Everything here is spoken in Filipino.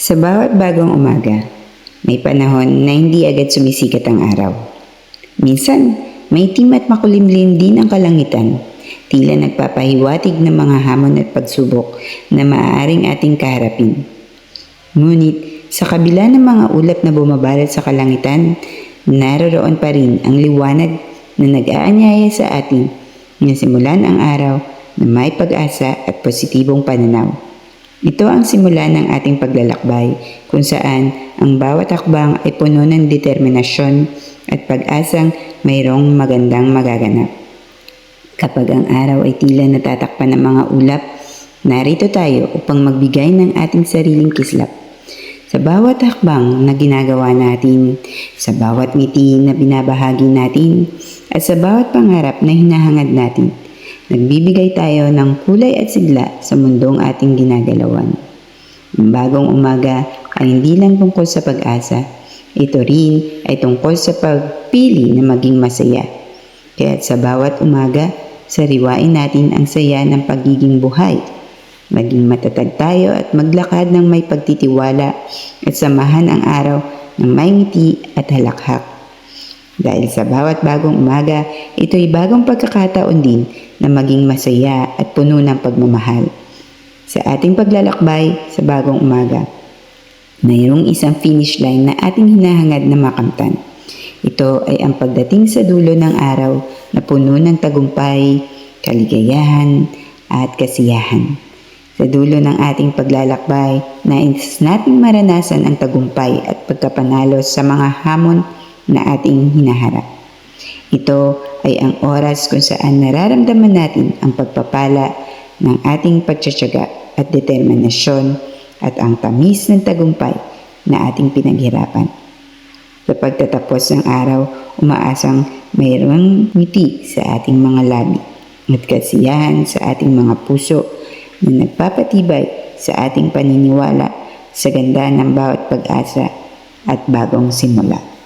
Sa bawat bagong umaga, may panahon na hindi agad sumisikat ang araw. Minsan, may itim at makulimlim din ang kalangitan, tila nagpapahiwatig ng mga hamon at pagsubok na maaaring ating kaharapin. Ngunit, sa kabila ng mga ulap na bumabalot sa kalangitan, naroroon pa rin ang liwanag na nag-aanyaya sa atin na simulan ang araw na may pag-asa at positibong pananaw. Ito ang simula ng ating paglalakbay kung saan ang bawat hakbang ay puno ng determinasyon at pag-asang mayroong magandang magaganap. Kapag ang araw ay tila natatakpan ng mga ulap, narito tayo upang magbigay ng ating sariling kislap. Sa bawat hakbang na ginagawa natin, sa bawat ngiti na binabahagi natin, at sa bawat pangarap na hinahangad natin, nagbibigay tayo ng kulay at sigla sa mundong ating ginagalawan. Ang bagong umaga ay hindi lang tungkol sa pag-asa, ito rin ay tungkol sa pagpili na maging masaya. Kaya't sa bawat umaga, sariwain natin ang saya ng pagiging buhay. Maging matatag tayo at maglakad ng may pagtitiwala at samahan ang araw ng may ngiti at halakhak. Dahil sa bawat bagong umaga, ito'y bagong pagkakataon din na maging masaya at puno ng pagmamahal. Sa ating paglalakbay sa bagong umaga, mayroong isang finish line na ating hinahangad na makamtan. Ito ay ang pagdating sa dulo ng araw na puno ng tagumpay, kaligayahan, at kasiyahan. Sa dulo ng ating paglalakbay, nais nating maranasan ang tagumpay at pagkapanalo sa mga hamon na ating hinaharap. Ito ay ang oras kung saan nararamdaman natin ang pagpapala ng ating pagtsatsaga at determinasyon at ang tamis ng tagumpay na ating pinaghirapan. Sa pagtatapos ng araw, umaasang mayroong ngiti sa ating mga labi at kasiyahan sa ating mga puso na nagpapatibay sa ating paniniwala sa ganda ng bawat pag-asa at bagong simula.